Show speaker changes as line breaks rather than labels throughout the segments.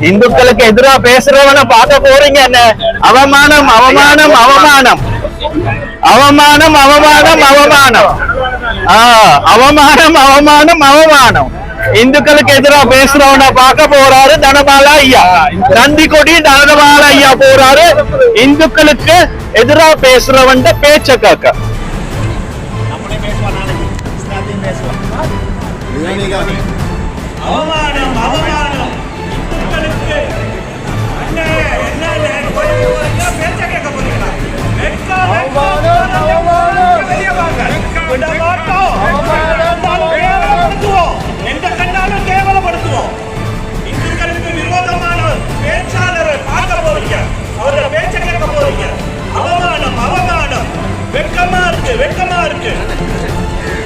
இந்துக்களுக்கு எதிரா பேசுறவன பார்க்க போறீங்க என்ன? அவமானம் அவமானம் அவமானம். அவமானம் அவமானம் அவமானம். ஆஹ் அவமானம் அவமானம் அவமானம். இந்துக்களுக்கு எதிரா பேசுறவன பார்க்க போறாரு தனபாலா ஐயா. நந்தி கொடி தனபாலா ஐயா போறாரு. இந்துக்களுக்கு எதிரா பேசுறவன் பேச்ச கேட்க.
அவமானம்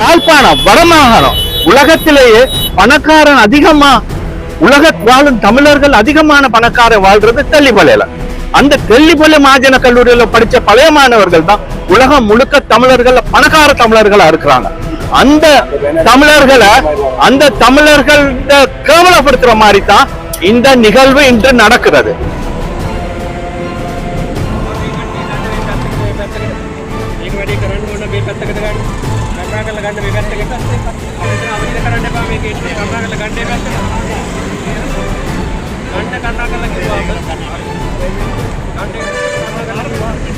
யாழ்ப்பாணம் வடமாகாணம். உலகத்திலேயே பணக்காரன் அதிகமா உலக வாழும் தமிழர்கள் அதிகமான பணக்காரன் வாழ்றது தெல்லிப்பள்ளையில. அந்த தெல்லிப்பள்ளி மாஜன கல்லூரியில படிச்ச பழைய மாணவர்கள் தான் உலகம் முழுக்க தமிழர்கள் பணக்கார தமிழர்களா இருக்கிறாங்க. அந்த தமிழர்களை அந்த தமிழர்கள் கேவலப்படுத்துற மாதிரி தான் இந்த நிகழ்வு இன்று நடக்கிறது.
ගන්න මේ පැත්තකට. අපිට අපිට කරන්න එපා මේක ඉන්නේ කම්රා කරලා ගන්න මේ පැත්තට. ගන්න කම්රා කරලා කිව්වාම ගන්න කම්රා කරලා කිව්වා.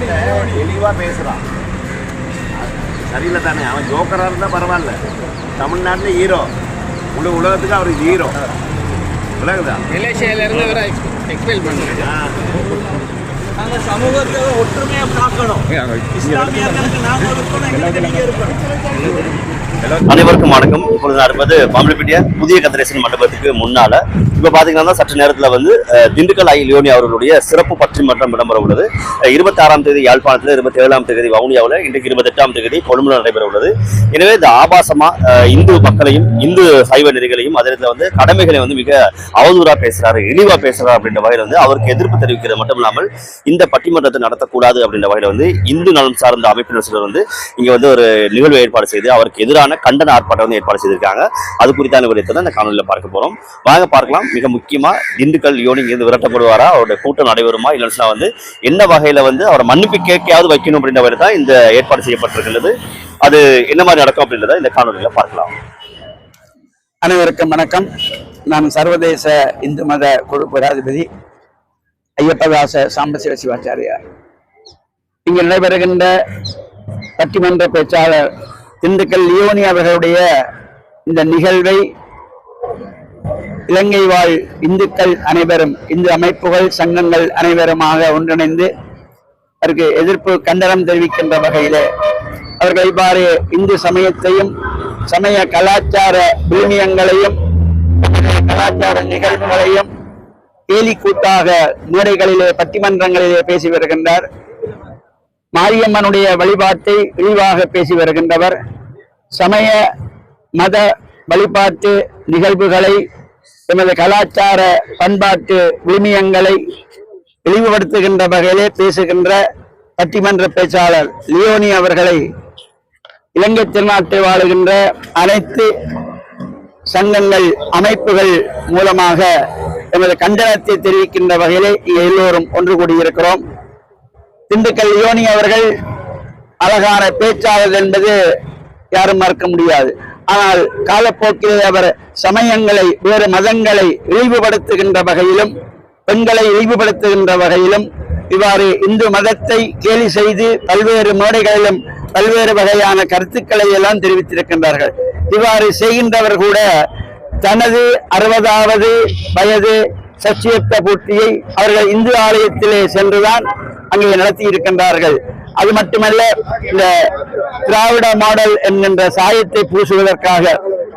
தெளிவா பேசுறான். சரியில்லை தானே அவன் ஜோக்கரா இருந்தா பரவாயில்ல. தமிழ்நாட்டுல ஹீரோ முழு உலகத்துக்கு அவர் ஹீரோ விலகுதா?
மலேசியால இருந்து வர எக்ஸ்பெல் பண்ணுங்க.
நாங்க சமூகத்தை ஒற்றுமையா பார்க்கணும்.
அனைவருக்கும் வணக்கம். இப்பொழுது நான் இருப்பது பாம்பளிப்பட்டிய புதிய கதிரேசன் மண்டபத்துக்கு முன்னால. இப்போ பார்த்தீங்கன்னா சற்று நேரத்தில் வந்து திண்டுக்கல் ஐ லியோனி அவர்களுடைய சிறப்பு பட்டிமன்றம் இடம்பெற உள்ளது. இருபத்தி ஆறாம் தேதி யாழ்ப்பாணத்தில் இருபத்தி ஏழாம் தேதி வவுனியாவில் இன்றைக்கு இருபத்தெட்டாம் தேதி கொழும்புல நடைபெற உள்ளது. எனவே இந்த ஆபாசமா இந்து மக்களையும் இந்து சைவ நெறிகளையும் அதே நேரத்துல வந்து கடமைகளை வந்து மிக அவதூறாக பேசுறாரு இழிவாக பேசுறாரு அப்படின்ற வகையில் வந்து அவருக்கு எதிர்ப்பு தெரிவிக்கிறது மட்டும் இல்லாமல் இந்த பட்டிமன்றத்தை நடத்தக்கூடாது அப்படின்ற வகையில் வந்து இந்து நலம் சார்ந்த அமைப்பினர் சிலர் வந்து இங்கே வந்து ஒரு நிகழ்வு ஏற்பாடு செய்து அவருக்கு எதிரான கண்டன ஆர்ப்பாட்டம் வந்து ஏற்பாடு செய்திருக்காங்க. அது குறித்தான விடயத்தை தான் இந்த காணொலியில் பார்க்க போறோம். வாங்க பார்க்கலாம். மிக முக்கியமா திண்டுக்கல் யோனி இருந்து விரட்டப்படுவாரா? அவருடைய கூட்டம் நடைபெறுமா? இல்லைன்னா வந்து என்ன வகையில வந்து அவரை மன்னிப்பு கேட்கையாவது வைக்கணும் அப்படின்ற தான் இந்த ஏற்பாடு செய்யப்பட்டிருக்கிறது அது என்ன மாதிரி நடக்கும் அப்படின்றத இந்த காணொலியில் பார்க்கலாம்.
அனைவருக்கும் வணக்கம். நான் சர்வதேச இந்து மத குழு பதாதிபதி ஐயப்பதாச சாம்பசிவ சிவாச்சாரியார் இங்கு நடைபெறுகின்ற பட்டிமன்ற பேச்சாளர் திண்டுக்கல் லியோனி அவர்களுடைய இந்த நிகழ்வை இலங்கை வாழ் இந்துக்கள் அனைவரும் இந்து அமைப்புகள் சங்கங்கள் அனைவருமாக ஒன்றிணைந்து அதற்கு எதிர்ப்பு கண்டனம் தெரிவிக்கின்ற வகையிலே அவர்கள் இவ்வாறு இந்து சமயத்தையும் சமய கலாச்சார விழுமியங்களையும் கலாச்சார நிகழ்வுகளையும் கேலி கூட்டாக மேடைகளிலே பட்டிமன்றங்களிலே பேசி வருகின்றார். மாரியம்மனுடைய வழிபாட்டை இழிவாக பேசி வருகின்றவர். சமய மத வழிபாட்டு நிகழ்வுகளை எமது கலாச்சார பண்பாட்டு விழுமியங்களை இழிவுபடுத்துகின்ற வகையிலே பேசுகின்ற பட்டிமன்ற பேச்சாளர் லியோனி அவர்களை இலங்கை திருநாட்டை வாழுகின்ற அனைத்து சங்கங்கள் அமைப்புகள் மூலமாக எமது கண்டனத்தை தெரிவிக்கின்ற வகையிலே இங்கே எல்லோரும் ஒன்று கூடியிருக்கிறோம். திண்டுக்கல் லியோனி அவர்கள் அழகான பேச்சாளர் என்பது யாரும் மறக்க முடியாது. ஆனால் காலப்போக்கிலே அவர் சமயங்களை வேறு மதங்களை இழிவுபடுத்துகின்ற வகையிலும் பெண்களை இழிவுபடுத்துகின்ற வகையிலும் இவ்வாறு இந்து மதத்தை கேலி செய்து பல்வேறு மேடைகளிலும் பல்வேறு வகையான கருத்துக்களை எல்லாம் தெரிவித்திருக்கின்றார்கள். இவ்வாறு செய்கின்றவர் கூட தனது அறுபதாவது வயது சச்சியத்த பூர்த்தியை அவர்கள் இந்து ஆலயத்திலே சென்றுதான் அங்கே நடத்தி இருக்கின்றார்கள் அது மட்டுமல்ல இந்த திராவிட மாடல் என்கின்ற சாயத்தை பூசுவதற்காக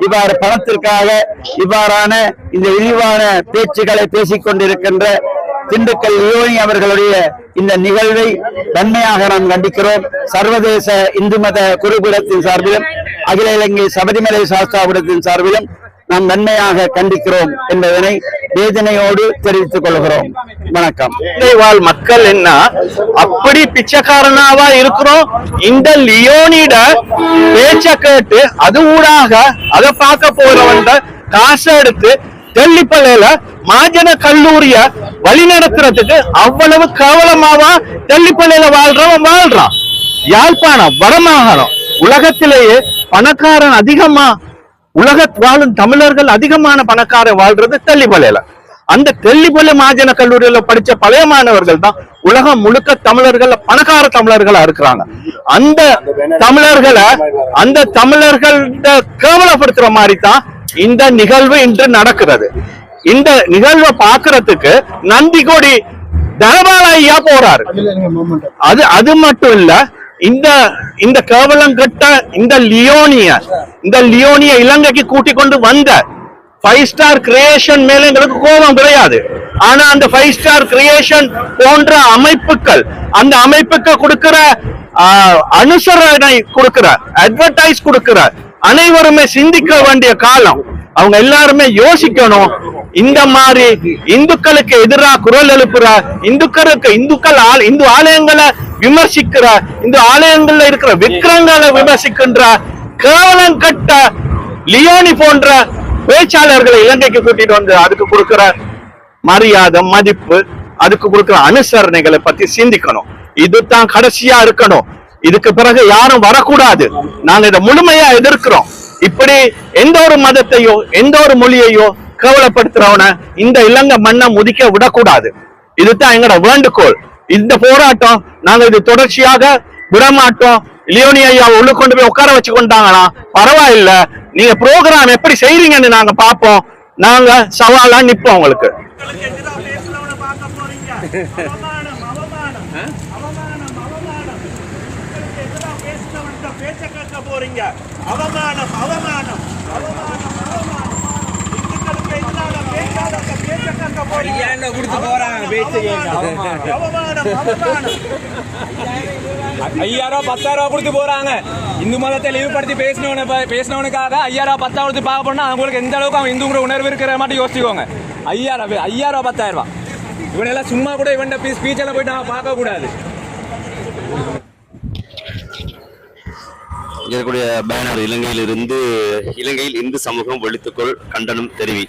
இவ்வாறு பணத்திற்காக இவ்வாறான இந்த இழிவான பேச்சுக்களை பேசிக் கொண்டிருக்கின்ற திண்டுக்கல் யோனி அவர்களுடைய இந்த நிகழ்வை வன்மையாக நாம் கண்டிக்கிறோம். சர்வதேச இந்து மத குருபீடத்தின் சார்பிலும் அகில இலங்கை சபரிமலை சாஸ்தாபுரத்தின் சார்பிலும் நாம் வன்மையாக கண்டிக்கிறோம் என்பதனை வேதனையோடு தெரிவித்துக் கொள்கிறோம். வணக்கம்.
வாழ் மக்கள் என்ன? அப்படி பிச்சைக்காரனாவா இருக்கிறோம்? இந்த லியோனிட பேச்ச கேட்டு அது ஊடாக அதை பார்க்க போறவன் காசை எடுத்து தெல்லிப்பள்ளையில மாஜன கல்லூரிய வழி நடத்துறதுக்கு அவ்வளவு கேவலமாவா தெல்லிப்பள்ளையில வாழ்றவன் வாழ்றான்? யாழ்ப்பாணம் வடமாகாணம். உலகத்திலேயே பணக்காரன் அதிகமா உலக வாழும் தமிழர்கள் அதிகமான பணக்கார வாழ்றது தெல்லிப்பள்ளையில. அந்த தெல்லிப்பள்ளி மாஜன கல்லூரியில படிச்ச பழைய மாணவர்கள் தான் உலகம் முழுக்க தமிழர்கள் பணக்கார தமிழர்களா இருக்கிறாங்க. அந்த தமிழர்களை அந்த தமிழர்கள் கேவலப்படுத்துற மாதிரி தான் இந்த நிகழ்வு இன்று நடக்கிறது. இந்த நிகழ்வை பாக்குறதுக்கு நந்திகோடி தனபால ஐயா போறாரு. அது அது மட்டும் இல்ல இந்த இந்த கேவலம் கட்ட இந்த லியோனிய இந்த லியோனிய இலங்கைக்கு கூட்டிக் கொண்டு வந்த ஃபைவ் ஸ்டார் கிரியேஷன் மேல எங்களுக்கு கோபம் கிடையாது ஆனா அந்த ஃபைவ் ஸ்டார் கிரியேஷன் போன்ற அமைப்புகள் அந்த அமைப்புக்கு கொடுக்கிற ஆஹ், அனுசரணை கொடுக்கிற அட்வர்டைஸ் கொடுக்கிற அனைவருமே சிந்திக்க வேண்டிய காலம். அவங்க எல்லாருமே யோசிக்கணும். இந்த மாதிரி இந்துக்களுக்கு எதிராக குரல் எழுப்புற இந்துக்களுக்கு இந்துக்கள் இந்து ஆலயங்களை விமர்சிக்கிற இந்த ஆலயங்கள்ல இருக்கிற விக்கிரங்களை விமர்சிக்கின்ற கேவலம் கட்ட லியோனி போன்ற பேச்சாளர்களை இலங்கைக்கு கூட்டிட்டு வந்து அதுக்கு கொடுக்கிற மரியாதை மதிப்பு அதுக்கு கொடுக்கிற அனுசரணைகளை பத்தி சிந்திக்கணும். இதுதான் கடைசியா இருக்கணும். இதுக்கு பிறகு யாரும் வரக்கூடாது. நாங்க இதை முழுமையா எதிர்க்கிறோம். இப்படி எந்த ஒரு மதத்தையோ எந்த ஒரு மொழியையோ கேவலப்படுத்துறவன இந்த இலங்கை மண்ணை முதிக்க விடக்கூடாது. இதுதான் எங்களோட வேண்டுகோள். இந்த போராட்டம் நாங்க இது தொடர்ச்சியாக விடமாட்டோம் லியோனி ஐயா உள்ள கொண்டு போய் உட்கார வச்சு கொண்டாங்கன்னா பரவாயில்ல நீங்க ப்ரோக்ராம் எப்படி செய்யறீங்கன்னு நாங்க பார்ப்போம் நாங்க சவாலா நிப்போம் உங்களுக்கு
அவமானம் அவமானம் அவமானம் பார்க்க போறீங்க அவமானம் அவமானம் அவமானம் அவமானம் மக்களுக்கு எதிரா பேசுறவன்கிட்ட பேச்ச கேட்க போறீங்க அவமானம் அவமானம் அவமானம் அவமானம் இந்துக்களுக்கு எதிராக பேசாதவங்க பேச்ச கேட்க போறீங்க
ஐயாயிரம் கொடுத்து போறாங்க பேச்சு ஐயாயிரம் பத்தாயிரம் ரூபாய் கொடுத்து போறாங்க. இந்து மதத்தை இழிவுபடுத்தி பேசினவன பேசினவனுக்காக ஐயாயிரம் ரூபாய் பத்தாயிரம் கொடுத்து பார்க்க போனா அவங்களுக்கு எந்த அளவுக்கு அவன் இந்துங்கிற உணர்வு இருக்கிற மாதிரி யோசிச்சுக்கோங்க. ஐயாயிரம் ரூபாய் ஐயாயிரம் பத்தாயிரம் ரூபாய். இவனெல்லாம் சும்மா கூட இவன் ஸ்பீச் எல்லாம் போயிட்டு நான் பார்க்க கூடாது.
இங்க இருக்கக்கூடிய பேனர் இலங்கையிலிருந்து இலங்கையில் இந்து சமூகம் வெளுத்துக்கொள் கண்டனம் தெரிவி.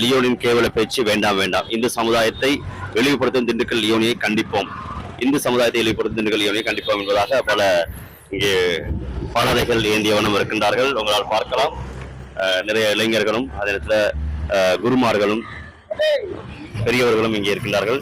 லியோனின் கேவல பேச்சு வேண்டாம் வேண்டாம். இந்து சமுதாயத்தை இழிவுபடுத்தும் திண்டுக்கல் லியோனியை கண்டிப்போம். இந்து சமுதாயத்தை இழிவுபடுத்தும் திண்டுக்கல் லியோனியை கண்டிப்போம் என்பதாக பல இங்கே பாடலைகள் ஏந்தியவனும் இருக்கின்றார்கள். உங்களால் பார்க்கலாம். நிறைய இளைஞர்களும் அதே நேரத்தில் குருமார்களும் பெரியவர்களும் இங்கே இருக்கின்றார்கள்.